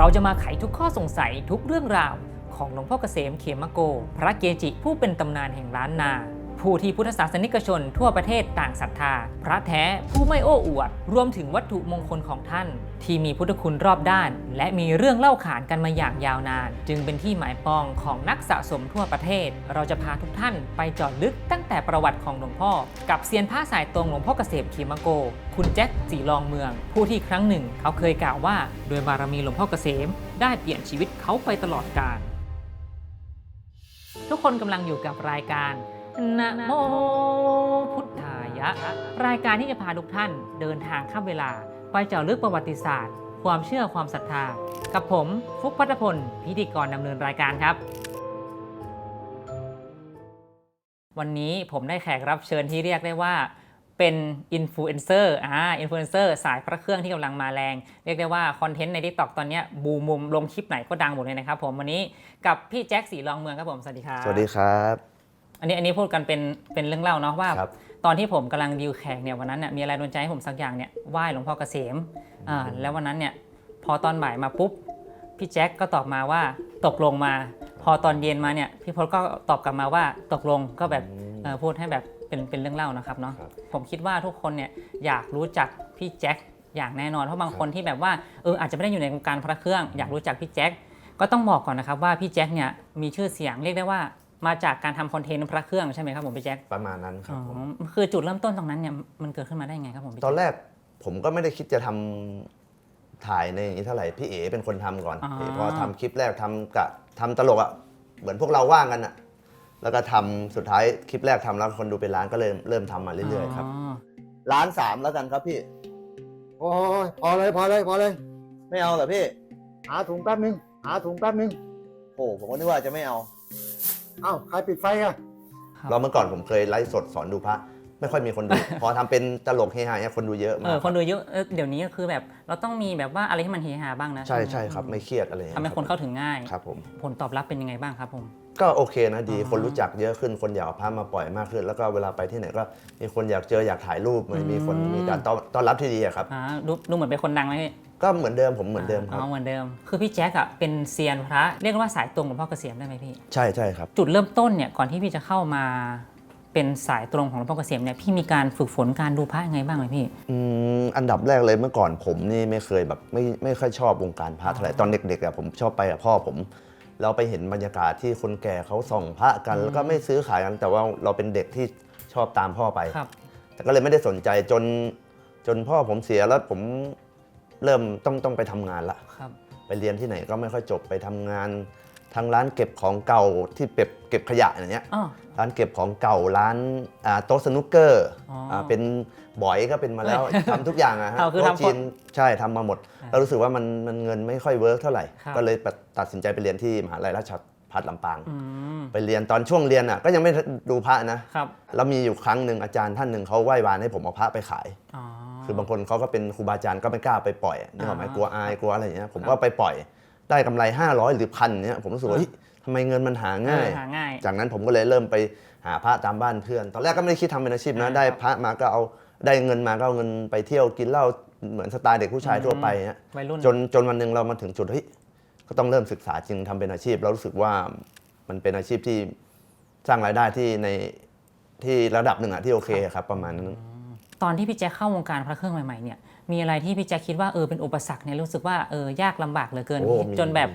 เราจะมาไขทุกข้อสงสัยทุกเรื่องราว ของหลวงพ่อเกษมเขมโก พระเกจิผู้เป็นตำนานแห่งล้านนา ผู้ที่พุทธศาสนิกชนทั่วประเทศต่างศรัทธา พระแท้ผู้ไม่โอ้อวด รวมถึงวัตถุมงคลของท่าน ที่มีพุทธคุณรอบด้าน และมีเรื่องเล่าขานกันมาอย่างยาวนาน จึงเป็นที่หมายปองของนักสะสมทั่วประเทศ เราจะพาทุกท่านไปจอดลึกตั้งแต่ประวัติของหลวงพ่อ กับเซียนผ้าสายตรงหลวงพ่อเกษมเขมโก คุณแจ็คสีรองเมือง ผู้ที่ครั้งหนึ่ง เขาเคยกล่าวว่า โดวยบารมีหลวงพ่อเกษม ได้เปลี่ยนชีวิตเขาไปตลอดกาลทุกคนกำลังอยู่กับรายการ นะโมพุทธายะ รายการที่จะพาทุกท่านเดินทางข้ามเวลา ไปเจาะลึกประวัติศาสตร์ ความเชื่อความศรัทธา กับผมฟุกพัฒพล พิธีกรดำเนินรายการครับ วันนี้ผมได้แขกรับเชิญที่เรียกได้ว่าเป็นอินฟลูเอนเซอร์อ่าอินฟลูเอนเซอร์สายพระเครื่องที่กำลังมาแรง เรียกได้ว่า คอนเทนต์ใน t ิ k t o k ตอนนี้บูมมุมลงคลิปไหนก็ดังหมดเลยนะครับผมวันนี้กับพี่แจ็คสีรองเมืองครับผม สวัสดีครับ สวัสดีครับ อันนี้อันนี้พูดกันเป็นเป็นเรื่องเล่าเนาะว่าครับตอนที่ผมกำลังดีลแขกเนี่ยวันนั้นเนี่ยมีอะไรโดนใจให้ผมสักอย่างเนี่ยไหว้หลวงพ่อเกษมอ่าแล้ววันนั้นเนี่ยพอตอนบ่ายมาปุ๊บพี่แจ็คก็ตอบมาว่าตกลงมา พอตอนเย็นมาเนี่ยพี่พลก็ตอบกลับมาว่าตกลงก็แบบอืมเอ่อพูดให้แบบเป็นเป็นเรื่องเล่านะครับเนาะ ครับ ผมคิดว่าทุกคนเนี่ยอยากรู้จักพี่แจ็คอย่างแน่นอนเพราะบางคนที่แบบว่าเอออาจจะไม่ได้อยู่ในวงการพระเครื่อง อยากรู้จักพี่แจ็คก็ต้องบอกก่อนนะครับว่าพี่แจ็คเนี่ยมีชื่อเสียงเรียกได้ว่า มาจากการทำคอนเทนต์พระเครื่องใช่ไหมครับผมพี่แจ็คประมาณนั้นครัอ๋บอผมคือจุดเริ่มต้นตรงนั้นเนี่ยมันเกิดขึ้นมาได้ไงครับผมพี่ตอนแจ็ค แรกผมก็ไม่ได้คิดจะทำถ่ายในอย่างนี้เท่าไหร่พี่เอ๋เป็นคนทำก่อนอ๋อเอ๋พอทำคลิปแรกทำกะทำตลกอะ่ะเหมือนพวกเราว่างกันอะ่ะแล้วก็ทำสุดท้ายคลิปแรกทำแล้วคนดูเป็นล้านก็เลยเริ่มทำมาเรื่อยๆครับอ๋อล้านสามแล้วกันครับพี่โอ้ยพอเลยพอเลยพอเลย ไม่เอาเหรอพี่หาถุงแป๊บนึง หาถุงแป๊บนึง โอ้ผมก็นึกว่าจะไม่เอาเอ้าใครปิดไฟอะครับเราเมื่อก่อนผมเคยไลฟ์สดสอนดูพระไม่ค่อยมีคนดู พอทำเป็นตลกเฮฮาเนี่ยคนดูเยอะเอมาอกคนดูเยอะเออเดี๋ยวนี้ก็คือแบบเราต้องมีแบบว่าอะไรที่มันเฮฮาบ้างนะใช่ใช่ครับไม่เครียดอะไรอย่างทำเงี้ยให้คนเข้าถึงง่าย ครับผมผลตอบรับเป็นยังไงบ้างครับผม ก็โอเคนะดีอ๋อคนรู้จักเยอะขึ้นคนอยากเอาภาพมาปล่อยมากขึ้น แล้วก็เวลาไปที่ไหนก็มีคนอยากเจออยากถ่ายรูปมันมีคนมีการต้อนต้อนรับที่ดีอะครับอ่าดูดูเหมือนเป็นคนดังไหมพี่ก็เหมือนเดิมผมเหมือนเดิมครับอ๋อเหมือนเดิม คือพี่แจ็คอะเป็นเซียนพระเรียกว่าสายตรงหลวงพ่อเกษมได้ไหมพี่ ใช่ใช่ครับ จุดเริ่มต้นเนี่ยก่อนที่พี่จะเข้ามาเป็นสายตรงของหลวงพ่อเกษมเนี่ยพี่มีการฝึกฝนการดูพระยังไงบ้างไหมพี่ อืมอันดับแรกเลยเมื่อก่อนผมนี่ไม่เคยแบบไม่ไม่ค่อยชอบวงการพระเท่าไหร่ตอนเด็กๆอะผมชอบไปกับพ่อผม เราไปเห็นบรรยากาศที่คนแก่เขาส่องพระกัน แล้วก็ไม่ซื้อขายกันแต่ว่าเราเป็นเด็กที่ชอบตามพ่อไป ครับ แต่ก็เลยไม่ได้สนใจจนจนพ่อผมเสียแล้วผมเริ่มต้องต้องไปทำงานละ ครับ ไปเรียนที่ไหนก็ไม่ค่อยจบไปทำงานทางร้านเก็บของเก่าที่เก็บเก็บขยะอย่างเงี้ยอ๋อร้านเก็บของเก่าร้านอ่าโต๊ะสนุกเกอร์อ๋ออ่าเป็น บอยก็เป็นมาแล้วทำทุกอย่างอะฮะเอาคือโต๊ะทำจีนใช่ทำมาหมดอ่าแล้วรู้สึกว่ามันมันเงินไม่ค่อยเวิร์กเท่าไหร่ ครับ ก็เลยตัดสินใจไปเรียนที่มหาลัยราชภัฏลำปาง อืมไปเรียนตอนช่วงเรียนอะก็ยังไม่ดูพระนะ ครับแล้วมีอยู่ครั้งหนึ่งอาจารย์ท่านหนึ่งเขาไหว้วานให้ผมเอาพระไปขาย อ๋อ คือบางคนเขาก็เป็นครูบาอาจารย์ก็ไม่กล้าไปปล่อยนึกออกไหมอ่ากลัวอายกลัวอะไรอย่างเงี้ยผมครับก็ไปปล่อยได้กำไร 500 หรือพันเนี้ยผมรู้สึกว่าอ่าเฮ้ยทำไมเงินมันหาง่าย เออหาง่ายจากนั้นผมก็เลยเริ่มไปหาพระตามบ้านเพื่อน ตอนแรกก็ไม่ได้คิดทำเป็นอาชีพนะ อ่า ได้พระมาก็เอา ได้เงินมาก็เอาเงินไปเที่ยวกินเหล้าเหมือนสไตล์เด็กผู้ชายอืมทั่วไปเนี้ยวัยรุ่น จนจนวันหนึ่งเรามาถึงจุดเฮ้ยก็ต้องเริ่มศึกษาจริงทำเป็นอาชีพ เรารู้สึกว่ามันเป็นอาชีพที่สร้างรายได้ที่ในที่ระดับหนึ่งอะที่โอเคครับ ประมาณนั้น ตอนที่พี่แจ็คเข้าวงการพระเครื่องใหม่ๆเนี่ยมีอะไรที่พี่แจ็คคิดว่าเออเป็นอุปสรรคเนี่ยรู้สึกว่าเออยากลำบากเหลือเกิน โอ้มีจนแบบ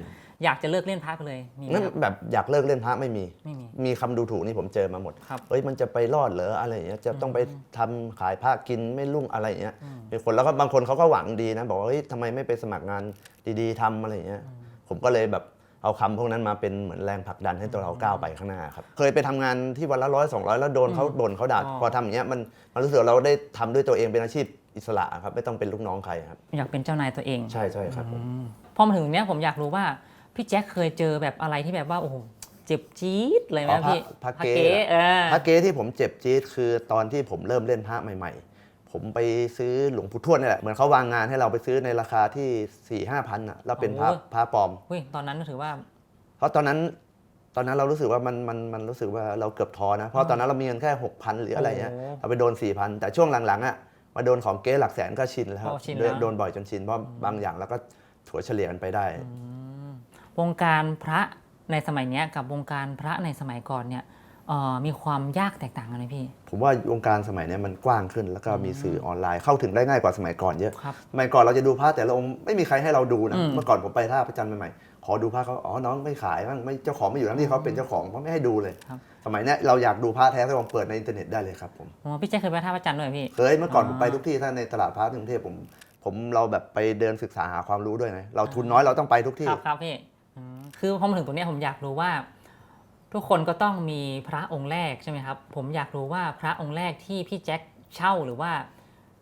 อยากจะเลิกเล่นพระไปเลยมีไหมนั่นครับ แบบอยากเลิกเล่นพระไม่มี ไม่มีมีคำดูถูกนี่ผมเจอมาหมด ครับ เฮ้ยมันจะไปรอดเหรออะไรอย่างเงี้ยจะต้องไปทำขายผ้ากินไม่รุ่งอะไรอย่างเงี้ยมีคนแล้วก็บางคนเขาก็หวังดีนะบอกว่าเฮ้ยทำไมไม่ไปสมัครงานดีๆทำอะไรอย่างเงี้ยผมก็เลยแบบเอาคำพวกนั้นมาเป็นเหมือนแรงผลักดันให้ตัวเราก้าวไปข้างหน้าครับเคยไปทำงานที่วันละร้อยสองร้อยแล้วโดนเขาบ่นเขาด่าอ๋อ พอทำอย่างเงี้ยมันมันรู้สึกว่าเราได้ทำด้วยตัวเองเป็นอาชีพอิสระครับไม่ต้องเป็นลูกน้องใครครับ อยากเป็นเจ้านายตัวเองใช่ใช่ครับผม พอมาถึงเนี้ยผมอยากรู้ว่า พี่แจ็คเคยเจอแบบอะไรที่แบบว่าโอ้โหเจ็บจี๊ดเลยไหมอ๋อพระพี่พระพระเก๊เก๊เออ พระเก๊ที่ผมเจ็บจี๊ดคือตอนที่ผมเริ่มเล่นพระใหม่ ๆ ผมไปซื้อหลวงปู่ทวดนี่แหละเหมือนเขาวางงานให้เราไปซื้อในราคาที่4ี่ห้าพันอะแล้วเป็นพระโอ้โห พระปลอม เฮ้ยตอนนั้นก็ถือว่า เพราะตอนนั้นตอนนั้นเรารู้สึกว่ามันมันมันรู้สึกว่าเราเกือบท้อนะ เพราะตอนนั้นเรามีเงินแค่6,000หรืออะไรเงี้ยโอ้โหเราไปโดน4,000แต่ช่วงหลังๆอะมาโดนของเก๊หลักแสนก็ชินแล้วโอ้ชินโดนแล้ว โดนบ่อยจนชินเพราะบางอย่างเราก็ถัวเฉลี่ยกันไปได้ วงการพระในสมัยเนี้ยกับวงการพระในสมัยก่อนเนี่ยเอ่อมีความยากแตกต่างกันไหมพี่ ผมว่าวงการสมัยเนี้ยมันกว้างขึ้น แล้วก็มีสื่อออนไลน์เข้าถึงได้ง่ายกว่าสมัยก่อนเยอะครับสมัยก่อนเราจะดูพระแต่ละองค์ไม่มีใครให้เราดูนะอืมเมื่อก่อนผมไปท่าพระจันทร์ใหม่ๆขอดูพระเขาอ๋อน้องไม่ขายบ้างไม่เจ้าของไม่อยู่ทั้งที่เขาเป็นเจ้าของเขาไม่ให้ดูเลยครับสมัยเนี้ยเราอยากดูพระแท้ก็ลองเปิดในอินเทอร์เน็ตได้เลยครับผมอ๋อพี่แจ๊คเคยไปท่าพระจันทร์ด้วยเหรอพี่เคยเมื่อก่อนอ่าผมไปทุกที่ถ้าในตลาดพระที่กรุงเทพผม ผมเราแบบไปเดินศึกษาหาความรู้ด้วยไงเราทุนน้อยเราต้องไปทุกที่ครับครับพี่อืม คือพอมาถึงตรงเนี้ยผมอยากรู้ว่า ทุกคนก็ต้องมีพระองค์แรกใช่ไหมครับ ผมอยากรู้ว่าพระองค์แรกที่พี่แจ็คเช่าหรือว่า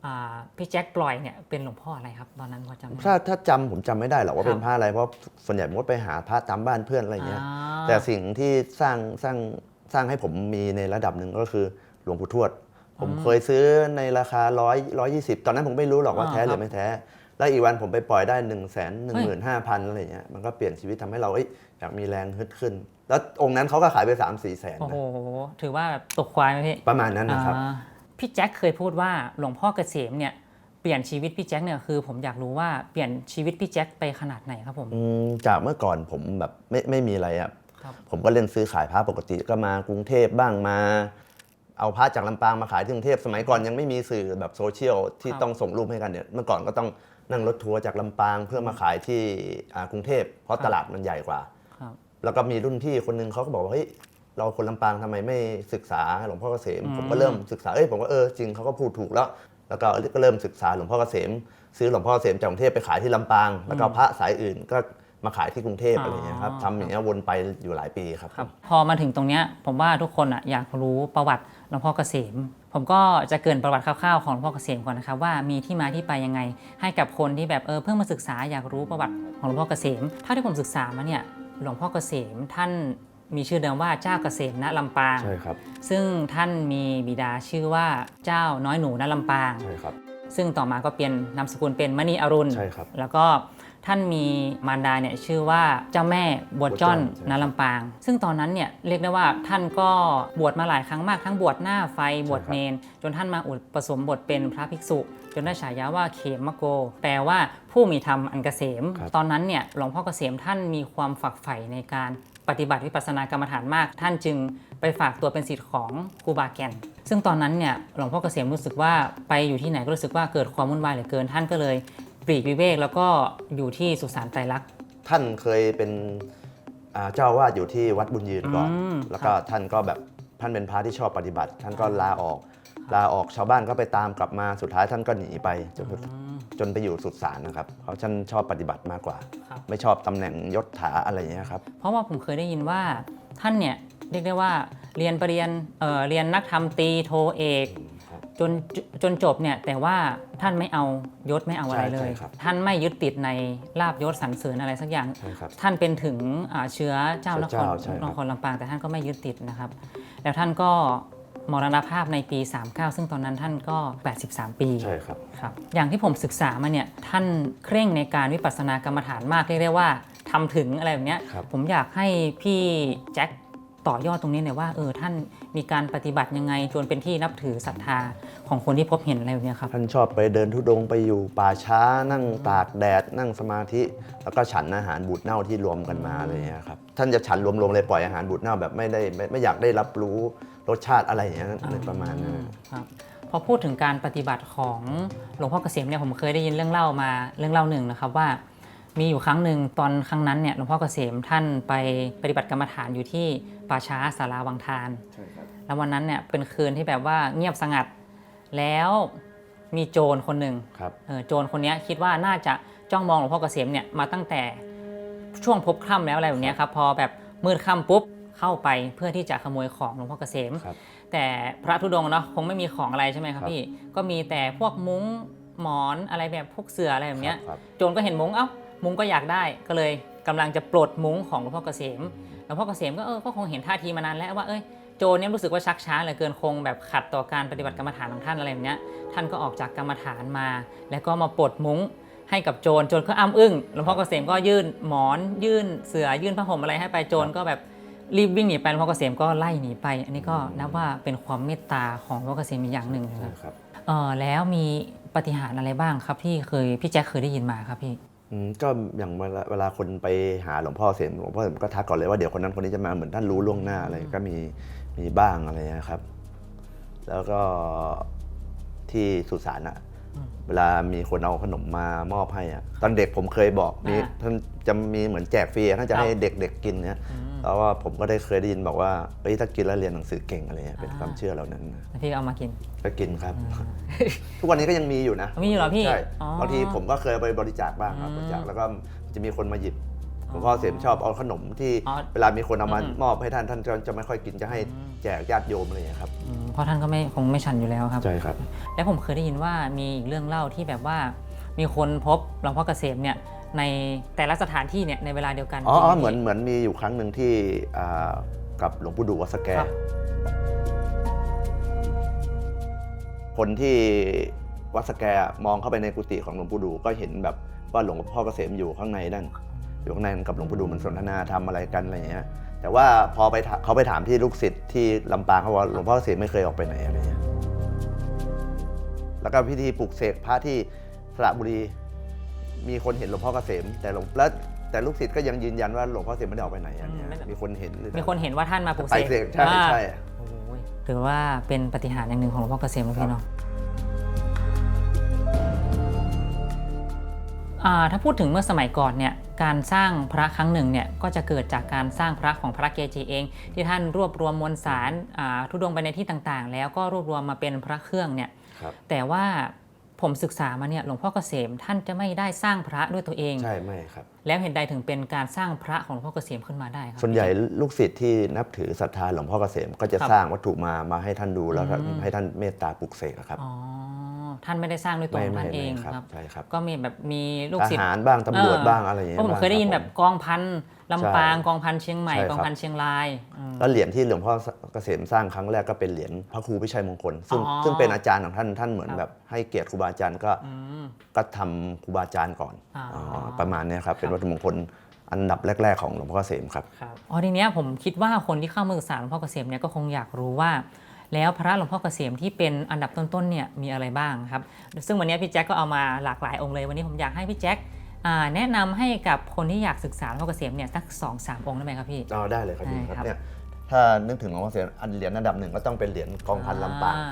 อ่าพี่แจ็คปล่อยเนี่ยเป็นหลวงพ่ออะไรครับตอนนั้นพอจำได้ไหมถ้าถ้าจำผมจำไม่ได้หรอกว่าครับเป็นพระอะไรเพราะส่วนใหญ่ผมก็ไปหาพระตามบ้านเพื่อนอะไรอย่างเงี้ยอ่าแต่สิ่งที่สร้างสร้างสร้างให้ผมมีในระดับหนึ่งก็คือหลวงปู่ทวด ผมเคยซื้อในราคาร้อยร้อยยี่สิบตอนนั้นผมไม่รู้หรอกว่าอ่าแท้หครืรับอไม่แท้ แล้วอีกวันผมไปปล่อยได้1นึ่งแสนหนึ่งเฮ้หมื่ยนห้าพันอะไรอย่างเงี้ยมันก็เปลี่ยนชีวิตทำให้เราเอ้ยอยากมีแรงฮึดขึ้น แล้วองค์นั้นเขาก็ขายไป3ามสี่แสนโอ้โหถือว่าแบบตกควายไหมพี่ประมาณนั้นนะครับอ่าพี่แจ็คเคยพูดว่าหลวงพ่อเกษมเนี่ยเปลี่ยนชีวิตพี่แจ็คเนี่ยคือผมอยากรู้ว่าเปลี่ยนชีวิตพี่แจ็คไปขนาดไหนครับผมอืมจากเมื่อก่อนผมแบบไม่ไม่มีอะไรอะครับผมก็เล่นซื้อขายพระปกติก็มากรุงเทพบ้างมา เอาพระจากลำปางมาขายที่กรุงเทพสมัยก่อนยังไม่มีสื่อแบบโซเชียลที่ครับต้องส่งรูปให้กันเนี่ยเมื่อก่อนก็ต้อง นั่งรถทัวร์จากลำปางเพื่อมาขายที่อ่ากรุงเทพเพราะตลาดมันใหญ่กว่า ครับ แล้วก็มีรุ่นพี่คนหนึงเขาก็บอกว่าเฮ้ยเราคนลำปางทำไมไม่ศึกษาหลวงพ่อเกษมอืมผมก็เริ่มศึกษาเอ้ยผมก็เออจริงเขาก็พูดถูกแล้ว แล้วก็ก็เริ่มศึกษาหลวงพ่อเกษม ซื้อหลวงพ่อเกษมจากกรุงเทพไปขายที่ลำปาง แล้วก็พระสายอื่นก็ มาขายที่กรุงเทพอะไรอย่างเงี้ยครับทำอย่างเงี้ยวนไปอยู่หลายปีครับ ครับพอมาถึงตรงเนี้ยผมว่าทุกคนอะอยากรู้ประวัติหลวงพ่อเกษม ผมก็จะเกรินประวัติคร่าวๆของหลวงพ่อเกษมก่อนนะครับว่ามีที่มาที่ไปยังไง ให้กับคนที่แบบเออเพิ่งมาศึกษาอยากรู้ประวัติของหลวงพ่อเกษมเท่าที่ผมศึกษามาเนี่ยหลวงพ่อเกษมท่านมีชื่อเดิมว่าเจ้าเกษมณลำปาง ใช่ครับ ซึ่งท่านมีบิดาชื่อว่าเจ้าน้อยหนูณลำปาง ใช่ครับ ซึ่งต่อมาก็เปลี่ยนนามสกุลเป็นมณีอรุณ ใช่ครับ แล้วก็ ท่านมีมารดาเนี่ยชื่อว่าเจ้าแม่บวชจ้อนบวชจ้อนใช่นาลำปาง ซึ่งตอนนั้นเนี่ยเรียกได้ว่าท่านก็บวชมาหลายครั้งมากทั้งบวชหน้าไฟบวชเนน จนท่านมาอุปสมบทเป็นพระภิกษุ จนได้ฉายาว่าเขมโก แปลว่าผู้มีธรรมอันเกษมครับตอนนั้นเนี่ยหลวงพ่อเกษมท่านมีความฝักใฝ่ในการปฏิบัติวิปัสสนากรรมฐานมาก ท่านจึงไปฝากตัวเป็นศิษย์ของครูบาแก่น ซึ่งตอนนั้นเนี่ยหลวงพ่อเกษมรู้สึกว่าไปอยู่ที่ไหนก็รู้สึกว่าเกิดความวุ่นวายเหลือเกินท่านก็เลย ปลีกวิเวกแล้วก็อยู่ที่สุสานไตรลักษณ์ ท่านเคยเป็นอ่าเจ้าอาวาดอยู่ที่วัดบุญยืนก่อน อืมแล้วก็ท่านก็แบบท่านเป็นพระที่ชอบปฏิบัติ ท่านก็ลาออก ลาออกชาวบ้านก็ไปตามกลับมาสุดท้ายท่านก็หนีไปจนจนไปอยู่สุสานนะครับเพราะท่านชอบปฏิบัติมากกว่า ครับ ไม่ชอบตำแหน่งยศถาอะไรอย่างเงี้ยครับเพราะว่าผมเคยได้ยินว่าท่านเนี่ยเรียกได้ว่าเรียนปรริญญาเอ่อเรียนนักธรรมตรีโทเอก จนจนจบเนี่ยแต่ว่าท่านไม่เอายศไม่เอาอะไรใช่เลยใช่ครับท่านไม่ยึดติดในลาบยศสรรเสริญอะไรสักอย่าง ใช่ครับท่านเป็นถึงอ่าเชื้อเจ้านคเชื้อเจ้ารใช่ครับ นครลำปางแต่ท่านก็ไม่ยึดติดนะครับ แล้วท่านก็มรณภาพในปี 39 ซึ่งตอนนั้นท่านก็ 83 ปี ใช่ครับ ครับอย่างที่ผมศึกษามาเนี่ยท่านเคร่งในการวิปัสสนากรรมฐานมากเรียกได้ว่าทำถึงอะไรแบบเนี้ยครับ ผมอยากให้พี่แจ็ค ต่อยอดตรงนี้หน่อยว่าเออท่านมีการปฏิบัติยังไงจนเป็นที่นับถือศรัทธาของคนที่พบเห็นอะไรแบบเนี้ยครับ ท่านชอบไปเดินทุดงค์ไปอยู่ป่าช้านั่งตากแดด นั่งสมาธิ แล้วก็ฉันอาหารบูดเน่าที่รวมกันมาอะไรอย่างเงี้ยครับท่านจะฉันรวมๆเลยปล่อยอาหารบูดเน่าแบบไม่ได้ไม่ไม่อยากได้รับรู้รสชาติอะไรอย่างเงี้ยอะไรประมาณนั้นครับพอพูดถึงการปฏิบัติของหลวงพ่อเกษมเนี่ยผมเคยได้ยินเรื่องเล่ามาเรื่องเล่าหนึ่งนะครับว่า มีอยู่ครั้งหนึ่งตอนครั้งนั้นเนี่ยหลวงพ่อเกษมท่านไปปฏิบัติกรรมฐานอยู่ที่ป่าช้าสาราวังทาน ใช่ครับ แล้ววันนั้นเนี่ยเป็นคืนที่แบบว่าเงียบสงัด แล้วมีโจรคนหนึ่งครับ เออโจรคนเนี้ยคิดว่าน่าจะจ้องมองหลวงพ่อเกษมเนี่ยมาตั้งแต่ช่วงพบค่ำแล้วอะไรแบบเนี้ยครับพอแบบมืดค่ำปุ๊บเข้าไปเพื่อที่จะขโมยของหลวงพ่อเกษม ครับ แต่พระธุดงค์เนาะคงไม่มีของอะไรใช่ไหมครับครับ พี่ก็มีแต่พวกมุ้งหมอนอะไรแบบพวกเสื่ออะไรแบบเนี้ย ครับ โจรก็เห็นมุ้งเอ้า มุ้งก็อยากได้ก็เลยกำลังจะปลดมุ้งของหลวงพ่อเกษมหลวงพ่อเกษมก็เออก็คงเห็นท่าทีมานานแล้วว่าเอ้ยโจรเนี่ยรู้สึกว่าชักช้าเหลือเกินคงแบบขัดต่อการปฏิบัติกรรมฐานของท่านอะไรแบบเนี้ยท่านก็ออกจากกรรมฐานมา แล้วก็มาปลดมุ้งให้กับโจรโจรก็อ้ำอึ้งหลวงพ่อเกษมก็ยื่นหมอน ยื่นเสื่อยื่นผ้าห่มอะไรให้ไปโจรก็แบบรีบวิ่งหนีไปหลวงพ่อเกษมก็ไล่หนีไป อันนี้ก็นับว่าเป็นความเมตตาของหลวงพ่อเกษมอีกอย่างหนึ่งนะครับครับเออแล้วมีปาฏิหารย์อะไรบ้างครับที่เคยพี่แจ็คเคยได้ยินมาครับพี่อืม ก็อย่างเวลาเวลาคนไปหาหลวงพ่อเสด็จหลวงพ่อเสด็จก็ทักก่อนเลยว่าเดี๋ยวคนนั้นคนนี้จะมาเหมือนท่านรู้ล่วงหน้าอะไรก็มีมีบ้างอะไรนะครับ แล้วก็ที่สุสานอะ เวลามีคนเอาขนมมามอบให้อะตอนเด็กผมเคยบอกมีอ่าท่านจะมีเหมือนแจกฟรีอะท่านจะให้ครับเด็กๆกินเนี่ยแล้วว่าผมก็ได้เคยได้ยินบอกว่าเอ้ยถ้ากินแล้วเรียนหนังสือเก่งอะไรเงี้ยเป็นความเชื่อเหล่านั้นนะแล้วพี่ก็เอามากิน ก็กินครับ ทุกวันนี้ก็ยังมีอยู่นะมีอยู่เหรอพี่ใช่อ๋อบางทีผมก็เคยเอาไปบริจาคบ้างครับอืม บริจาคแล้วก็จะมีคนมาหยิบ หลวงพ่อเสมชอบเอาขนมที่อ๋อเวลามีคนเอามาอืม มอบให้ท่านท่านจะจะไม่ค่อยกินจะให้อืมแจกญาติโยมอะไรอย่างเงี้ยครับอืมเพราะท่านก็ไม่คงไม่ฉันอยู่แล้วครับ ใช่ครับ และผมเคยได้ยินว่ามีอีกเรื่องเล่าที่แบบว่า มีคนพบหลวงพ่อเกษมเนี่ยในแต่ละสถานที่เนี่ยในเวลาเดียวกันอ๋อจริงอ๋อไพี่เหมือนเหมือนมีอยู่ครั้งหนึ่งที่อ่ากับหลวงปู่ดูวัดสแก ครับ คนที่วัดสแกมองเข้าไปในกุฏิของหลวงปู่ดูก็เห็นแบบว่าหลวงพ่อเกษมอยู่ข้างในนั่น อยู่ข้างในกับหลวงปู่ดูมันสนทนาทำอะไรกันอะไรอย่างเงี้ยแต่ว่าพอไปถาเขาไปถามที่ลูกศิษย์ที่ลำปางเขาว่าหลวงพ่อเกษมไม่เคยออกไปไหนอะไรเงี้ยแล้วก็พิธีปลุกเสกพระที่สระบุรีมีคนเห็นหลวงพ่อเกษม แต่หลวงแล้วแต่ลูกศิษย์ก็ยังยืนยันว่าหลวงพ่อเกษมไม่ได้ออกไปไหนอันเนี้ยอืมไม่ได้มีคนเห็นหรือมีคนเห็นว่าท่านมาปลุกไปเสกเสกใช่อ่าใช่โอ้ยถือว่าเป็นปฏิหารย์อย่างหนึ่งของหลวงพ่อเกษมนะพี่เนาะ ถ้าพูดถึงเมื่อสมัยก่อนเนี่ยการสร้างพระครั้งหนึ่งเนี่ยก็จะเกิดจากการสร้างพระของพระเกจิเอง ที่ท่านรวบรวมมวลสารอ่าทุดงไปในที่ต่างๆ แล้วก็รวบรวมมาเป็นพระเครื่องเนี่ยครับแต่ว่าผมศึกษามาเนี่ยหลวงพ่อเกษมท่านจะไม่ได้สร้างพระด้วยตัวเอง ใช่ไม่ครับ แล้วเห็นใดถึงเป็นการสร้างพระของหลวงพ่อเกษมขึ้นมาได้ครับส่วนใหญ่ลูกศิษย์ที่นับถือศรัทธาหลวงพ่อเกษมก็จะครับสร้างวัตถุมามาให้ท่านดูแล้วก็อืมให้ท่านเมตตาปลุกเสกอะครับอ๋อ ท่านไม่ได้สร้างด้วยตัวของท่านเองไม่ครับใช่ครับก็มีแบบมีลูกทศิษย์หารบ้างตำรวจเออบ้างอะไรอย่างเพเงี้ยราะผมเคยได้ยินแบบางกองพันลำปางใช่กองพันเชียงใหม่ใช่กครับองพันเชียงรายอืมแล้วเหรียญที่หลวงพ่อเกษมสร้างครั้งแรกก็เป็นเหรียญพระครูพิชัยมงคล ซึ่งอ๋อซึ่งเป็นอาจารย์ของท่านท่านเหมือนครับแบบให้เกียรติครูบาอาจารย์ก็อืมก็ทำครูบาอาจารย์ก่อนอ๋ออ๋อประมาณเนี้ยครับเป็นวัตถุมงคลอันดับแรก ๆ ของหลวงพ่อเกษมครับครับอ๋อทีเนี้ยผมคิดว่าคนที่เข้ามาศึกษาหลวงพ่อเกษมเนี่ยก็คงอยากรู้ว่า แล้วพระหลวงพ่อเกษมที่เป็นอันดับต้นๆเนี่ยมีอะไรบ้างครับ ซึ่งวันนี้พี่แจ็คก็เอามาหลากหลายองค์เลยวันนี้ผมอยากให้พี่แจ็คอ่าแนะนำให้กับคนที่อยากศึกษาหลวงพ่อเกษมเนี่ยสักสองสามองค์ได้ไหมครับพี่เอาได้เลยครับได้พี่ครับครับเนี่ยถ้านึกถึงหลวงพ่อเกษมอันเหรียญอันดับหนึ่งก็ต้องเป็นเหรียญกองพันลำปางอ่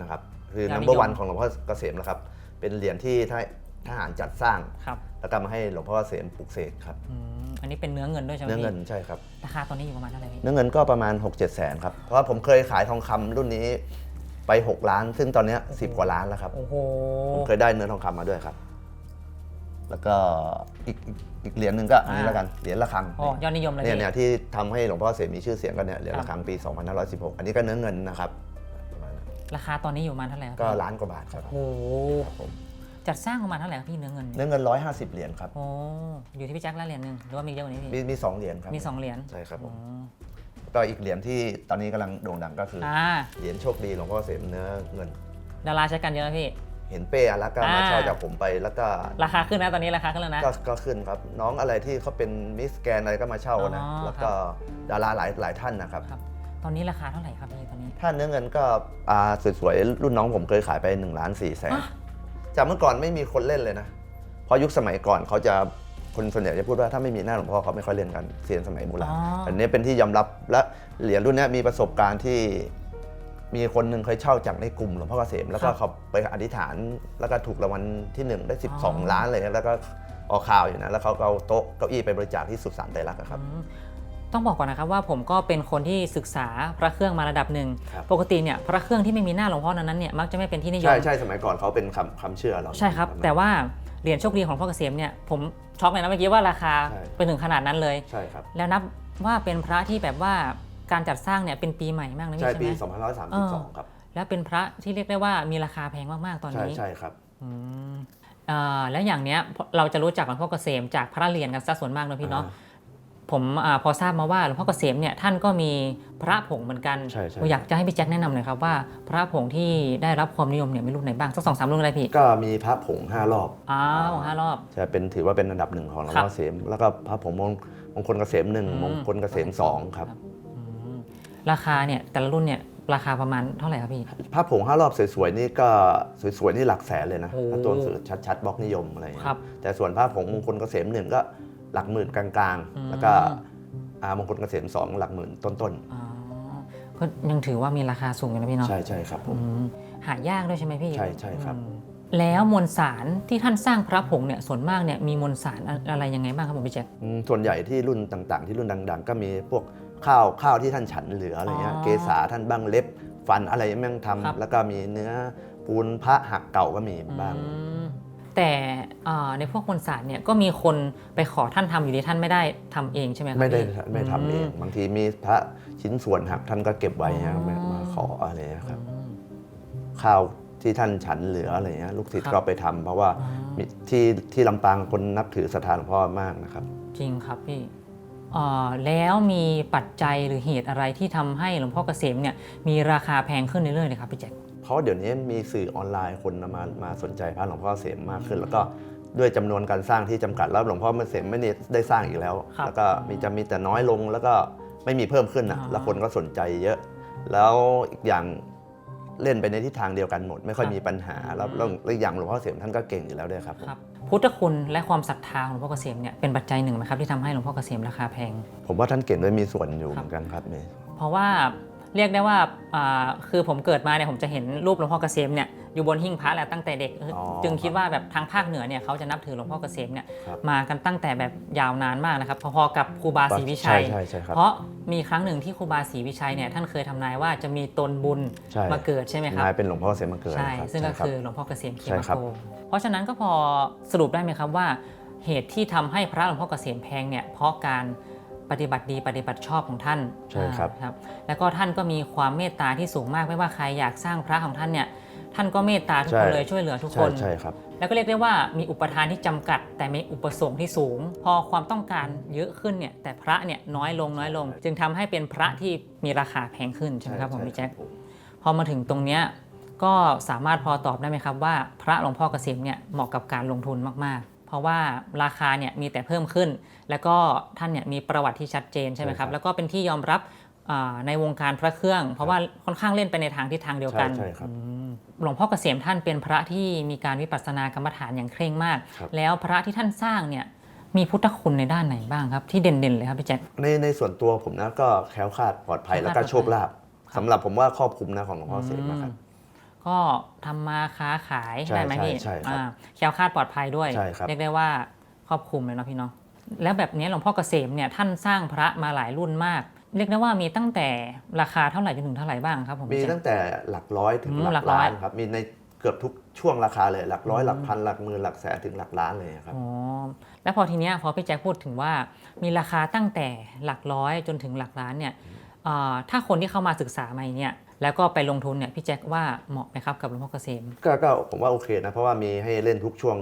นะครับคือยอดนิยม number one ของหลวงพ่อเกษมนะครับเป็นเหรียญที่ทห ทหารจัดสร้าง ครับแล้วก็มาให้หลวงพ่อเกษมปลุกเสกครับอืมอันนี้เป็นเนื้อเงินด้วยใช่ไหมเนื้อพี่เงินใช่ครับราคาตอนนี้อยู่ประมาณเท่าไหร่พี่เนื้อเงินก็ประมาณ 6 7แสนครับเพราะว่าผมเคยขายทองคำรุ่นนี้ไป 6 ล้าน ซึ่งตอนเนี้ย10 กว่าล้านแล้วครับ โอ้โหผมเคยได้เนื้อทองคำมาด้วยครับ แล้วก็อีกอีกอีกเหรียญหนึ่งก็อันนี้อ่าแล้วกันเหรียญระฆังโอ้ยอดนิยมเลยเนี่ยพี่เนี่ยที่ทำให้หลวงพ่อเสมมีชื่อเสียงกันเนี่ยเหรียญครับระฆังปี 2516 อันนี้ก็เนื้อเงินนะครับประมาณนั้นราคาตอนนี้อยู่ประมาณเท่าไหร่ครับก็พี่ล้านกว่าบาทครับ โอ้โหครับผม จัดสร้างประมาณเท่าไหร่ครับพี่เนื้อเงินเนื้อเงิน 150 เหรียญครับ โอ้อยู่ที่พี่แจ็คละเหรียญหนึ่งหรือว่ามีเยอะกว่านี้พี่มีมีสองเหรียญครับมีสองเหรียญใช่ครับผมอืมก็อีกเหรียญที่ตอนนี้กำลังโด่งดังก็คือออ่าเหรียญโชคดีหลวงพ่อเสมเนื้อเงิน ดาราใช้กันเยอะนะพี่ เห็นเป้อารักษ์ก็มาอ่าเช่าจากผมไปแล้วก็ราคาขึ้นนะตอนนี้ราคาขึ้นแล้วนะ ก็ก็ขึ้นครับ น้องอะไรที่เขาเป็นมิสแกนอะไรก็มาเช่านะ อ๋อ แล้วก็ดาราหลายหลายท่านนะครับ ครับ ตอนนี้ราคาเท่าไหร่ครับพี่ตอนนี้ถ้าเนื้อเงินก็อ่าสวยๆรุ่นน้องผมเคยขายไป1ล้าน4แสนอะ จากเมื่อก่อนไม่มีคนเล่นเลยนะเพราะยุคสมัยก่อนเขาจะคนส่วนใหญ่จะพูดว่าถ้าไม่มีหน้าหลวงพ่อเขาไม่ค่อยเล่นกันเซียนสมัยโบราณอ๋ออั อันนี้เป็นที่ยอมรับและเหรียญรุ่นเนี้ยมีประสบการณ์ที่มีคนหนึ่งเคยเช่าจากในกลุ่มหลวงพ่อเกษมแล้วก็เขาไปอธิษฐานแล้วก็ถูกรางวัลที่หนึ่งได้ 12 ล้านเลยนะแล้วก็ออกข่าวอยู่นะแล้วเขาก็เอาโต๊ะเก้าอี้ไปบริจาคที่สุสานไตรลักษณ์อะครับ อืม ต้องบอกก่อนนะครับว่าผมก็เป็นคนที่ศึกษาพระเครื่องมาระดับหนึ่ง ครับ ปกติเนี่ยพระเครื่องที่ไม่มีหน้าหลวงพ่อนั้นๆเนี่ยมักจะไม่เป็นที่นิยม ใช่ใช่สมัยก่อนเขาเป็นคำคำเชื่อเรา ใช่ครับ แต่ว่าเหรียญโชคดีของหลวงพ่อเกษมเนี่ยผมช็อกเลยนะเมื่อกี้ว่าราคาใช่ ไปถึงขนาดนั้นเลย ใช่ครับ แล้วนับว่าเป็นพระที่แบบว่าการจัดสร้างเนี่ยเป็นปีใหม่มากนะพี่ใช่ใช่ไหปีม2532 ครับ แล้วเป็นพระที่เรียกได้ว่ามีราคาแพงมากๆตอนใช่นี้ใช่ครับ อืมเอ่อแล้วอย่างเนี้ยเราจะรู้จักหลวงพ่อเกษมจากพระเหรียญกันซะส่วนมากนะพี่เนาะอ่า ผมอาพอทราบมาว่าหลวงพ่อเกษมเนี่ยท่านก็มีพระผงเหมือนกันใช่ใช่ ผมอยากจะให้พี่แจ็คแนะนำหน่อยครับว่า พระผงที่ได้รับความนิยมเนี่ยมีรุ่นไหนบ้างสักสองสามรุ่นอะไรพี่ก็มีพระผงห้ารอบอ้าวห้ารอบ จะเป็นถือว่าเป็นอันดับหนึ่งของหลวงครับพ่อเสมแล้วก็พระผงมงมงคลเกษมหนึ่งอืม มงคลเกษมสองครับอืมราคาเนี่ยแต่ละรุ่นเนี่ยราคาประมาณเท่าไหร่ครับพี่ภาพผงห้ารอบสวยๆนี่ก็สวยๆนี่หลักแสนเลยนะโอ้ถ้าตัวหนังสือชัดๆบล็อกนิยมอะไรอย่างเงี้ยครับ แต่ส่วนภาพผงมงคลเกษมหนึ่งก็ หลักหมื่นกลางอืม ๆ แล้วก็อ่ามงคลเกษมสองหลักหมื่นต้นอ๋อก็ยังถือว่ามีราคาสูงอยู่นะพี่ๆ เนาะใช่ใช่ครับผมอืมหายากด้วยใช่ไหมพี่ใช่ใช่ครับ อืมแล้วมวลสารที่ท่านสร้างพระผงเนี่ยส่วนมากเนี่ยมีมวลสารอะอะไรยังไงบ้างครับผมพี่แจ็ค อืมส่วนใหญ่ที่รุ่นต่างๆ ที่รุ่นดัง ๆ ก็มีพวกข้าวข้าวที่ท่านฉันเหลืออะไรเงี้ยอ๋อเกษาท่านบ้างเล็บ ฟันอะไรแม่งทำครับ แล้วก็มีเนื้อปูนพระหักเก่าก็มีบ้าง อืม แต่อ่าในพวกมวลสารเนี่ยก็มีคนไปขอท่านทำอยู่ดีท่านไม่ได้ทำเองใช่ไหมครับไม่ได้พี่ไม่ทำเองมบางทีมีพระชิ้นส่วนหักท่านก็เก็บไว้นะอ๋อมามาขออะไรเงี้ยครับอืมข้าวที่ท่านฉันเหลืออะไรเงี้ยลูกศิษครัย์บก็ไปทำเพราะว่าอ๋อมีที่ที่ลำปางคนนับถือศรัทธาหลวงพ่อมากนะครับ จริงครับพี่อ่าแล้วมีปัจจัยหรือเหตุอะไรที่ทำให้หลวงพ่อเกษมเนี่ยมีราคาแพงขึ้นเรื่อยๆเลยครับพี่แจ็ค เพราะเดี๋ยวนี้มีสื่อออนไลน์คนมามาสนใจพระหลวงพ่อเสมมากขึ้น แล้วก็ด้วยจำนวนการสร้างที่จำกัดแล้วหลวงพ่อเสมไม่ได้ได้สร้างอีกแล้วครับแล้วก็มีจะมีแต่น้อยลงแล้วก็ไม่มีเพิ่มขึ้นนะอ่าแล้วคนก็สนใจเยอะ แล้วอีกอย่างเล่นไปในทิศทางเดียวกันหมด ไม่ค่อยครับมีปัญหาแล้วแล้วแล้วอีกอย่างหลวงพ่อเสมท่านก็เก่งอยู่แล้วด้วยครับผมครับพุทธคุณและความศรัทธาของหลวงพ่อเกษมเนี่ยเป็นปัจจัยหนึ่งไหมครับที่ทำให้หลวงพ่อเกษมราคาแพง ผมว่าท่านเก่งด้วยมีส่วนอยู่ครับเหมือนกันครับเนี่ยเพราะว่า เรียกได้ว่าอ่าคือผมเกิดมาเนี่ยผมจะเห็นรูปหลวงพ่อเกษมเนี่ยอยู่บนหิ้งพระแหละตั้งแต่เด็กอ๋อจึงคิดว่าแบบทางภาคเหนือเนี่ยเขาจะนับถือหลวงพ่อเกษมเนี่ยครับมากันตั้งแต่แบบยาวนานมากนะครับพอๆกับครูบาศรีวิชัยใช่ใช่ครับเพราะมีครั้งหนึ่งที่ครูบาศรีวิชัยเนี่ยท่านเคยทำนายว่าจะมีตนบุญใช่มาเกิดใช่ไหมครับนายเป็นหลวงพ่อเสมมาเกิดใช่นะครับซึ่งก็ใช่รับคือหลวงพ่อเกษมเขใช่มครับโกเพราะฉะนั้นก็พอสรุปได้ไหมครับว่า เหตุที่ทำให้พระหลวงพ่อเกษมแพงเนี่ยเพราะการ ปฏิบัติดีปฏิบัติชอบของท่านใช่ครับ อ่าครับ แล้วก็ท่านก็มีความเมตตาที่สูงมากไม่ว่าใครอยากสร้างพระของท่านเนี่ยท่านก็เมตตาทุกคนเลยช่วยเหลือทุกคใช่น ใช่ครับ แล้วก็เรียกได้ว่ามีอุปทานที่จำกัด แต่มีอุปสงค์ที่สูง พอความต้องการเยอะขึ้นเนี่ยแต่พระเนี่ยน้อยลงน้อยลง จึงทำให้เป็นพระที่มีราคาแพงขึ้นใช่ไหมครับผมพี่แจ๊คผมพอมาถึงตรงเนี้ยก็สามารถพอตอบได้ไหมครับว่าพระหลวงพ่อเกษมเนี่ยเหมาะกับการลงทุนมากๆ เพราะว่าราคาเนี่ยมีแต่เพิ่มขึ้น แล้วก็ท่านเนี่ยมีประวัติที่ชัดเจนใช่ไหมครับแล้วก็เป็นที่ยอมรับอ่าในวงการพระเครื่อง เพราะว่าค่อนข้างเล่นไปในทางทิศทางเดียวกันใช่ใช่ครับอืมหลวงพ่อเกษมท่านเป็นพระที่มีการวิปัสสนากรรมฐานอย่างเคร่งมากครับแล้วพระที่ท่านสร้างเนี่ยมีพุทธคุณในด้านไหนบ้างครับ ที่เด่นๆเลยครับพี่แจ๊คในในส่วนตัวผมนะก็แคล้วคลาดปลอดภัยแคล้วแล้วคลาก็ดโชคลาภสำหรับผมว่าครอบคลุมนะของหลวงพ่อเสมนะครับก็ทำมาค้าขายใช่ได้ไหมพี่ใช่ใช่ครับอ่าแคล้วคลาดปลอดภัยด้วยใช่ครับเรียกได้ว่าครอบคลุมเลยเนาะพี่เนาะ แล้วแบบนี้หลวงพ่อเกษมเนี่ยท่านสร้างพระมาหลายรุ่นมาก เรียกได้ว่ามีตั้งแต่ราคาเท่าไหร่จนถึงเท่าไหร่บ้างครับผมมีพี่แจ๊คตั้งแต่หลักร้อยถึงอืมหหลัลักกร้อยล้านครับมีในเกือบทุกช่วงราคาเลยหลักร้อยหลักพันหลักหมื่นหลักแสนถึงหลักล้านเลยครับอ๋อแล้วพอทีเนี้ยพอพี่แจ๊คพูดถึงว่ามีราคาตั้งแต่หลักร้อยจนถึงหลักล้านเนี่ยอ่าถ้าคนที่เข้ามาศึกษาใหม่เนี่ยแล้วก็ไปลงทุนเนี่ยพี่แจ๊คว่าเหมาะไหมครับกับหลวงพ่อเกษมก็ก็ผมว่าโอเคนะเพราะว่ามีให้เล่นทุกช่วง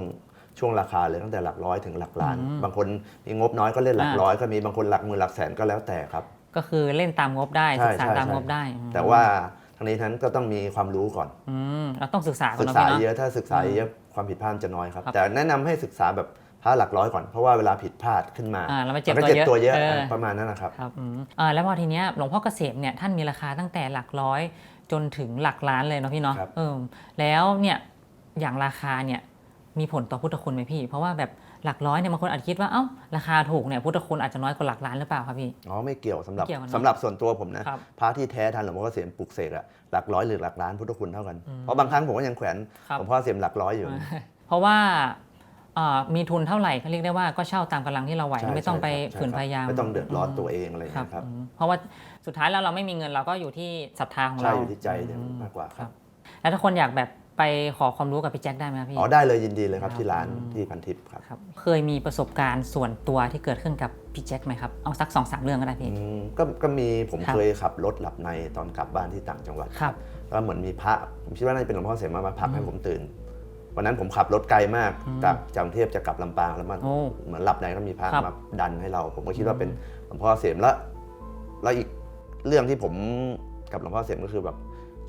ช่วงราคาเลยตั้งแต่หลักร้อยถึงหลักล้านอืมบางคนมีงบน้อยก็เล่นหลักอ่าร้อยก็มีบางคนหลักหมื่นหลักแสนก็แล้วแต่ครับ ก็คือเล่นตามงบได้ใช่ศึกษาใช่ตามใช่งบได้อืมแต่ว่าทั้งนี้ทั้งนั้นก็ต้องมีความรู้ก่อนอืมเราต้องศึกษาก่อศึนกเนาะษาพี่เนาะเยอะถ้าศึกษาเยอะความผิดพลาดจะน้อยครับครับแต่แนะนำให้ศึกษาแบบพระหลักร้อยก่อนเพราะว่าเวลาผิดพลาดขึ้นมาอ่าแล้วมันเจ็บก็ตัวเจ็บเยอะตัวเยอะเออประมาณนั้นนะครับครับอืมอ่าแล้วพอทีเนี้ยหลวงพ่อเกษมเนี่ยท่านมีราคาตั้งแต่หลักร้อยจนถึงหลักล้านเลยเนาะพี่เนาะครับเออแล้วเนี่ยอย่างราคาเนี่ย มีผลต่อพุทธคุณไหมพี่ เพราะว่าแบบหลักร้อยเนี่ยบางคนอาจคิดว่าเอ้าราคาถูกเนี่ยพุทธคุณอาจจะน้อยกว่าหลักล้านหรือเปล่าครับพี่ อ๋อไม่เกี่ยวสำหรับไม่เกี่ยวกันเนอะสำหรับส่วนตัวผมนะครับพระที่แท้ทันหลวงพ่อเกษมปลุกเสกอะหลักร้อยหรือหลักล้านพุทธคุณเท่ากันอืมเพราะบางครั้งผมก็ยังแขวนครับ หลวงพ่อเกษมหลักร้อยอยู่ เพราะว่าอ่ามีทุนเท่าไหร่เขาเรียกได้ว่าก็เช่าตามกำลังที่เราไหว ใช่ไม่ต้องไปใช่ครับฝืนพยายามไม่ต้องเดือดร้อนตัวเองอะไรอย่างครัเงี้บยครับอืมเพราะว่าสุดท้ายแล้วเราไม่มีเงินเราก็อยู่ที่ศรัทธาของใช่เราอยู่ที่ใจเนี่ยมากกว่าครับแล้วถ้าคนอยากแบบ ไปขอความรู้กับพี่แจ็คได้ไหมครับพี่ อ๋อได้เลยยินดีเลยครับครับที่ร้านอืมที่พันทิพย์ครับ ครับ เคยมีประสบการณ์ส่วนตัวที่เกิดขึ้นกับพี่แจ็คไหมครับ เอาสักสองสามเรื่องก็ได้พี่ อืมก็ก็มีผมครับ เคยขับรถหลับในตอนกลับบ้านที่ต่างจังหวัด ครับ แล้วเหมือนมีพระผมคิดว่าน่าจะเป็นหลวงพ่อเสมามาผลักอืมให้ผมตื่น วันนั้นผมขับรถไกลมากอืมจากจากกรุงเทพจะกลับลำปางแล้วมันโอ้เหมือนหลับในก็มีพระครับ มาดันให้เรา ผมก็คิดว่าเป็นหลวงพ่อเสมแล้วแล้วอีกเรื่องที่ผมกับหลวงพ่อเสมก็คือแบบ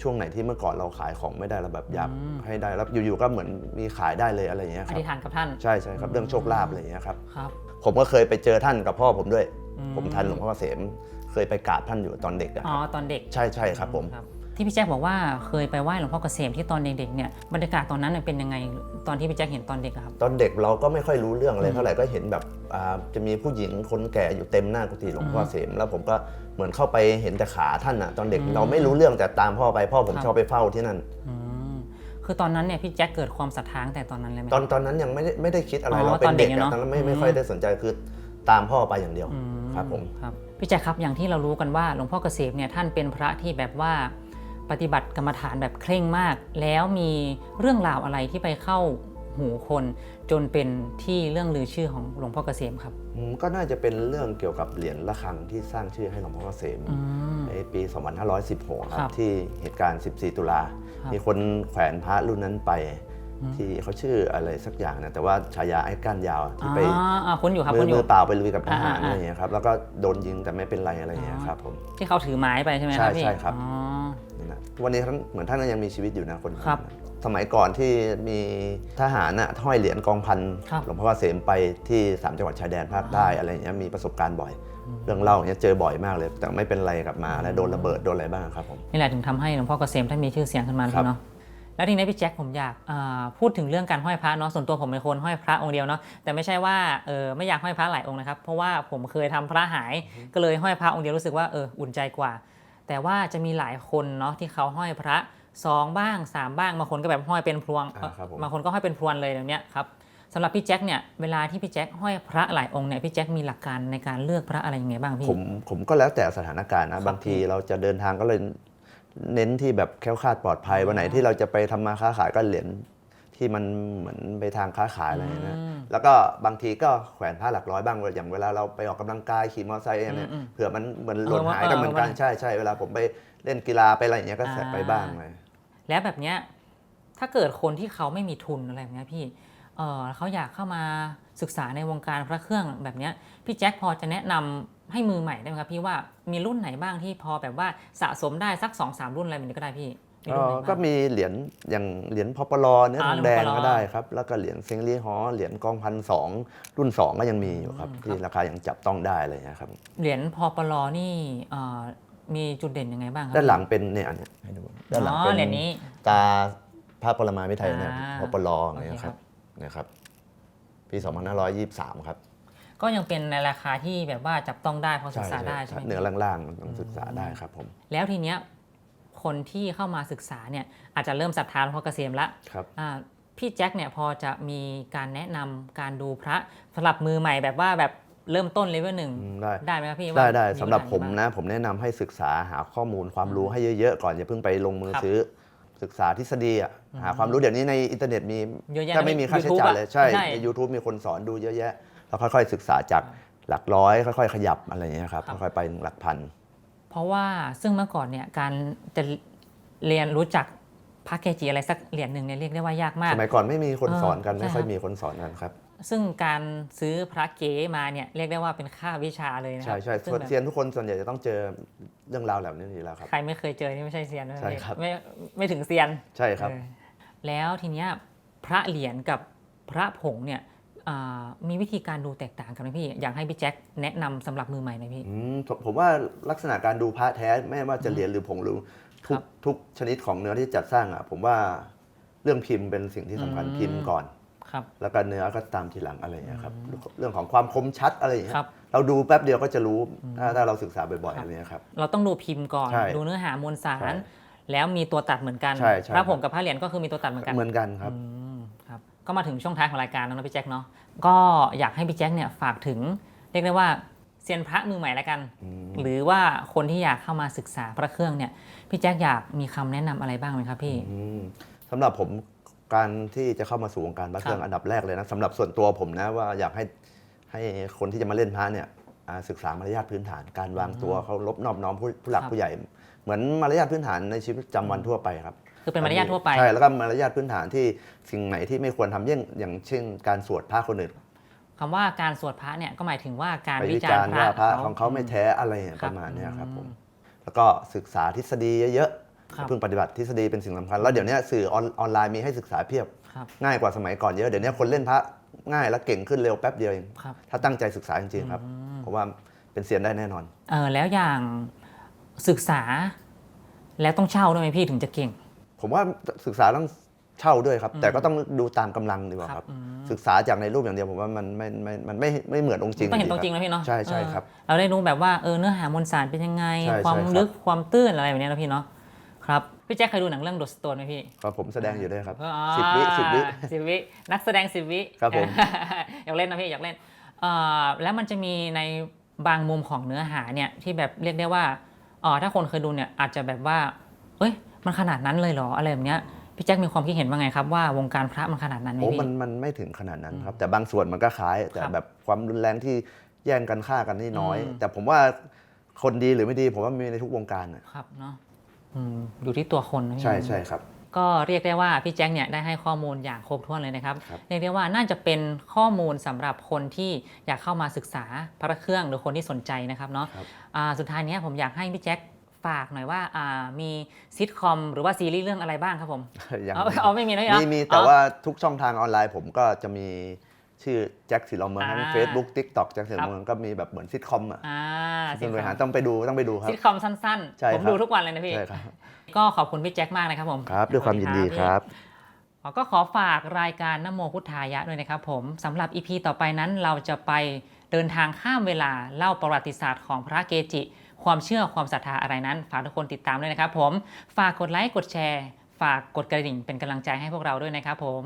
ช่วงไหนที่เมื่อก่อนเราขายของไม่ได้เราแบบอยากอืม ให้ได้แล้วอยู่ๆก็เหมือนมีขายได้เลยอะไรอย่างเงี้ยคอรับ ธิษฐานกับท่าน ใช่ใช่ครับเรื่องโชคลาภอะไรอย่างเงี้ยครับ ครับ ผมก็เคยไปเจอท่านกับพ่อผมด้วย อืม ผมทันหลวงพ่อเสมเคยไปกราบท่านอยู่ตอนเด็กอะอ๋คอรับตอนเด็กใช่ใช่ครับผม ครับ ที่พี่แจ็คบอกว่าเคยไปไหว้หลวงพ่อเกษมที่ตอนเด็กๆเนี่ยบรรยากาศตอนนั้นน่ะเป็นยังไงตอนที่พี่แจ็คเห็นตอนเด็กอะครับ ตอนเด็กเราก็ไม่ค่อยรู้เรื่องอะไรอืมเท่าไหร่ก็เห็นแบบอ่าจะมีผู้หญิงคนแก่อยู่เต็มหน้ากุฏิหลวงพ่ออืมเสมแล้วผมก็เหมือนเข้าไปเห็นแต่ขาท่านอะตอนเด็กอืมเราไม่รู้เรื่องแต่ตามพ่อไปพ่อผมครับชอบไปเฝ้าที่นั่นอืมคือตอนนั้นเนี่ยพี่แจ็คเกิดความศรัทธาตั้งแต่ตอนนั้นเลยไหมตอนตอนนั้นยังไม่ได้ไม่ได้คิดอะไรอ๋อเราเป็ตอนนเด็เด็กกอยู่อะเนอะตอนนั้นไม่อืมไม่ค่อยได้สนใจคือตามพ่อไปอย่างเดียวอืครับผมครับพี่แจ็คครับอย่างที่เรารู้กันว่าหลวงพ่อเกษมเนี่ยท่านเป็นพระที่แบบว่า ปฏิบัติกรรมฐานแบบเคร่งมาก แล้วมีเรื่องราวอะไรที่ไปเข้าหูคนจนเป็นที่เรื่องลือชื่อของหลวงพ่อเกษมครับอืมก็น่าจะเป็นเรื่องเกี่ยวกับเหรียญระฆังที่สร้างชื่อให้หลวงพ่อเกษมอืมในปี 2516คครัรับบที่เหตุการณ์ 14 ตุลาครับมีคนแขวนพระรุ่นนั้นไปอืมที่เขาชื่ออะไรสักอย่างนะแต่ว่าฉายาไอ้ก้านยาวที่ไปอ่าอ่าคุณอยู่ครับมืคุอณอมืยู่อเปล่าไปลุยกับทหารอ่าอ่าอะไรอย่างเงี้ยครับแล้วก็โดนยิงแต่ไม่เป็นไรอะไรอย่างเงี้ยอ๋อครับผมที่เขาถือไม้ไปใช่ไหมคใช่รับพี่ใช่ครับอ๋อ นี่นะวันนี้ท่านเหมือนท่านก็ยังมีชีวิตอยู่นะคนนั้นครับสมัยก่อนที่มีทหารน่ะห้อยเหรียญกองพันครับหลวงพ่อเกษมไปที่สามจังหวัดชายแดนภาคใต้อะไรอย่างเงี้ยมีประสบการณ์บ่อยเรื่องเล่าอย่างเงี้ยเจอบ่อยมากเลย แต่ไม่เป็นไรกลับมาแล้วโดนระเบิดโดนอะไรบ้างครับผม นี่แหละถึงทำให้หลวงพ่อเกษมท่านมีชื่อเสียงขึ้นมาครับ เนาะแล้วทีนี้พี่แจ็คผมอยากอ่าพูดถึงเรื่องการห้อยพระเนาะส่วนตัวผมเป็นคนห้อยพระองค์เดียวเนาะแต่ไม่ใช่ว่าเออไม่อยากห้อยพระหลายองค์นะครับเพราะว่าผมเคยทำพระหายก็เลยห้อยพระองค์เดียวรู้สึกว่าเอออุ่นใจกว่า แต่ว่าจะมีหลายคนเนาะที่เขาห้อยพระสองบ้างสามบ้างบางคนก็แบบห้อยเป็นพวงอ่าครับผม บางคนก็ห้อยเป็นพรวนเลยแบบเนี้ยครับสำหรับพี่แจ็คเนี่ยเวลาที่พี่แจ็คห้อยพระหลายองค์เนี่ยพี่แจ็คมีหลักการในการเลือกพระอะไรยังไงบ้างพี่ ผมผมก็แล้วแต่สถานการณ์นะบางทีเราจะเดินทางก็เลยเน้นที่แบบแคล้วคลาดปลอดภัยวันไหนที่เราจะไปทำมาค้าขายก็เหรียญ ที่มันเหมือนไปทางค้าขายอะไรอย่างเงี้ยนะอืมแล้วก็บางทีก็แขวนผ้าหลักร้อยบ้าง อย่างเวลาเราไปออกกำลังกายขี่มอเตอร์ไซค์เนี่ยอืมอืมเผื่อมันเหมือนเออหล่นหายกันเหมือนกันเออใช่ใช่เวลาผมไปเล่นกีฬาไปอะไรอย่างเงี้ยก็ใส่ไปบ้างเลยแล้วแบบเนี้ยถ้าเกิดคนที่เขาไม่มีทุนอะไรแบบเนี้ยพี่เออเขาอยากเข้ามาศึกษาในวงการพระเครื่องแบบเนี้ยพี่แจ็คพอจะแนะนำให้มือใหม่ได้ไหมครับพี่ว่ามีรุ่นไหนบ้างที่พอแบบว่าสะสมได้สัก2อสรุ่นอะไรแบบนี้ก็ได้พี่มี ก็รุ่นไหนบ้างก็มีเหรียญอย่างเหรียญพอปลอเนื้อทอ่าองแดงเหรียญพปลก็ได้ครับ แล้วก็เหรียญเซงลี่ฮอเหรียญกองพันสองรุ่น 2 ก็ยังมีอยู่ครับอืมที่ราคายังจับต้องได้อะไรอย่างเงี้ยครับ เหรียญพอปลอนี่เอ่อมีจุดเด่นยังไงบ้างครัด้านหลังเป็นเนี่ยอันเนี้ยให้ดูด้านหลังอ๋เป็อนเหรียญนี้ตาพระปรมาภิไธยเนี่ยอ่าพอปลออย่างเงี้ยโอเคคครัรับบนะครับ ปี2523 ครับก็ยังเป็นในราคาที่แบบว่าจับต้องได้พอศึกษาได้ใช่ไหมเนื้อล่างๆต้องศึกษาได้ครับผม แล้วทีเนี้ย คนที่เข้ามาศึกษาเนี่ยอาจจะเริ่มศรัทธาหลวงพ่อเกษมละครับอ่าพี่แจ็คเนี่ยพอจะมีการแนะนำการดูพระสำหรับมือใหม่แบบว่าแบบเริ่มต้นเลเวลหนึ่งอืมได้ ได้ไหมครับพี่ได้ว่าได้มีสำหรับปัญผมบ้างนะ ผมแนะนำให้ศึกษาหาข้อมูลความรู้ให้เยอะๆ ก่อนอย่าเพิ่งไปลงมือครับซื้อ ศึกษาทฤษฎีอะอืมหาความรู้เดี๋ยวนี้ในอินเทอร์เน็ตมีเยอะแยะถ้าไม่มีค่าใช้ YouTube จ่ายอะเลยใช่ใช่ ใน YouTube มีคนสอนดูเยอะแยะ แล้วค่อยๆศึกษาจากหลักร้อย ค่อย ๆ ขยับอะไรอย่างเงี้ยครับครับ ค่อยๆไปหลักพันเพ ราะว่าซึ่งเมื่อก่อนเนี่ยการจะเรียนรู้จักพระเกจิอะไรสักเหรียญหนึ่งเนี่ยเรียกได้ว่ายากมาก สมัยก่อนไม่มีคนเออสอนกันใช่ไม่ค่อยครับมีคนสอนกันครับ ซึ่งการซื้อพระเก๋มาเนี่ยเรียกได้ว่าเป็นค่าวิชาเลยนะคใช่รับ ใช่ซึ่งส่วนแบบเซียนทุกคนส่วนใหญ่จะต้องเจอเรื่องราวแบบนี้อยู่แล้วครับ ใครไม่เคยเจอนี่ไม่ใช่เซียนนะใช่ครับไม่ไม่ถึงเซียน ใช่ครับเออแล้วทีเนี้ยพระเหรียญกับพระผงเนี่ยอ่า มีวิธีการดูแตกต่างกันไหมพี่ อยากให้พี่แจ็คแนะนำสำหรับมือใหม่หน่อยพี่ อืมผมผมว่าลักษณะการดูพระแท้ไม่ว่าจะเหรียญหรือผงหรือทุครักบทุกชนิดของเนื้อที่จัดสร้างอะ ผมว่าเรื่องพิมพ์เป็นสิ่งที่สำคัญอืม พิมพ์ก่อน ครับ แล้วก็เนื้อก็ตามทีหลังอะไรอย่างเงี้ยครับเรื่องของความคมชัดอะไรอย่างเงี้คยรับเราดูแป๊บเดียวก็จะรู้ถ้าถ้าเราศึกษาบ่อยๆอะไรเงี้ยครับ เราต้องดูพิมพ์ก่อน ใช่ดูเนื้อหามวลสาใช่รแล้วมีตัวตัดเหมือนกันใช่ใช่ พระผงครับกับพระเหรียญก็คือมีตัวตัดเหมือนกัน เหมือนกันครับ อืมครับ ก็มาถึงช่วงท้ายของรายการแล้วนะพี่แจ็คเนาะก็อยากให้พี่แจ็คเนี่ยฝากถึงเรียกได้ว่าเซียนพระมือใหม่แล้วกันอืมหรือว่าคนที่อยากเข้ามาศึกษาพระเครื่องเนี่ยพี่แจ็คอยากมีคำแนะนำอะไรบ้างไหมครับพี่อืมสำหรับผมการที่จะเข้ามาสู่วงการพระเครื่องครับอันดับแรกเลยนะสำหรับส่วนตัวผมนะว่าอยากให้ให้คนที่จะมาเล่นพระเนี่ยอ่าศึกษามารยาทพื้นฐาน การวางตัวเขารบนอบน้อมผู้ผู้หลักครับผู้ใหญ่ เหมือนมารยาทพื้นฐานในชีวิตประจำวันทั่วไปครับ คือเป็นมารยาททั่วไป ใช่ แล้วก็มารยาทพื้นฐานที่สิ่งไหนที่ไม่ควรทำเยี่ยงอย่างเช่น การสวดพระคนอื่นคำว่าการสวดพระเนี่ยก็หมายถึงว่าการไปวิวิจารจารณ์ณ์พระว่าพระของเขาไม่แท้อะไรอย่างครัปบระมาณเนี้ยครับผม อืมแล้วก็ศึกษาทฤษฎีเยอะครับๆเพิ่งปฏิบัติทฤษฎีเป็นสิ่งสำคัญ แล้วเดี๋ยวนี้สื่อออนออนไลน์มีให้ศึกษาเพียบ ครับ ง่ายกว่าสมัยก่อนเยอะ เดี๋ยวนี้คนเล่นพระง่ายและเก่งขึ้นเร็วแป๊บเดียวเอง ครับ ถ้าตั้งใจศึกษาจริงๆครับอืมเพราะว่าเป็นเซียนได้แน่นอน เออแล้วอย่างศึกษาแล้วต้องเช่าด้วยไหมพี่ถึงจะเก่ง ผมว่าศึกษาต้องเช่าด้วยครับอืมแต่ก็ต้องดูตามกำลังดีกว่าคครัรับบอืมศึกษาจากในรูปอย่างเดียวผมว่ามันไม่ไม่มันไม่ไม่เหมือนองค์จริงต้องเห็นตรงจริงคนะบพี่เนาะใช่ใช่ครับเออเราได้รู้แบบว่าเออเนื้อหามวลสารเป็นยังไงใช่ความใช่ครับลึกความตื้นอะไรแบบเนี้ยนะพี่เนาะครับพี่แจ็คเคยดูหนังเรื่องโดสโตนไหมพี่ครับผมแสดงอยู่ด้วยครับอ่าสิบวิสิบวิสิบวินักแสดงสิบวิครับผมอยากเล่นนะพี่อยากเล่นเอ่อแล้วมันจะมีในบางมุมของเนื้อหาเนี่ยที่แบบเรียกได้ว่าเอ๋อถ้าคนเคยดูเนี่ยอาจจะแบบว่า เอ้ย มันขนาดนั้นเลยเหรออะไรแบบเนี้ยพี่แจ็คมีความคิดเห็นว่าไงครับว่าวงการพระมันขนาดนั้นไหมโอ้พี่ มันมันไม่ถึงขนาดนั้นครับ แต่บางส่วนมันก็คล้าย แต่ครับแบบความรุนแรงที่แย่งกันฆ่ากันนี่น้อย อืม แต่ผมว่าคนดีหรือไม่ดี ผมว่ามีในทุกวงการน่ะครับเนาะอืมอยู่ที่ตัวคนนะพี่ ใช่ใช่ครับ ก็เรียกได้ว่าพี่แจ็คเนี่ยได้ให้ข้อมูลอย่างครบถ้วนเลยนะครับครับ เรียกได้ว่าน่าจะเป็นข้อมูลสำหรับคนที่อยากเข้ามาศึกษาพระเครื่องหรือคนที่สนใจนะครับเนาะครับ อ่าสุดท้ายเนี้ยผมอยากให้พี่แจ็ค ฝากหน่อยว่าอ่ามีซิทคอมหรือว่าซีรีส์เรื่องอะไรบ้างครับผมยังเอาเอาไม่มีนะพี่เนาะมีมีแต่อ๋อว่าทุกช่องทางออนไลน์ผมก็จะมีชื่อแจ็คสิลอเมืองทั้งอ่าเฟซบุ๊กทิกต็อกแจ็คสิลครัอบเมืองก็มีแบบเหมือนซิทคอมอะอ่าซึ่งบริหารต้องไปดูต้องไปดูครับซิทคอมสั้นใช่ๆผมครับดูทุกวันเลยนะพี่ใช่ครับก็ขอบคุณพี่แจ็คมากนะครับผมครับด้วยความยินดีสวัสครับอ๋อก็ขอฝากรายการนโมพุทธายะด้วยนะครับผมสำหรับ EP ต่อไปนั้นเราจะไปเดินทางข้ามเวลาเล่าประวัติศาสตร์ของพระเกจิ ความเชื่อความศรัทธาอะไรนั้น ฝากทุกคนติดตามด้วยนะครับผม ฝากกดไลค์กดแชร์ ฝากกดกระดิ่งเป็นกำลังใจให้พวกเราด้วยนะครับผม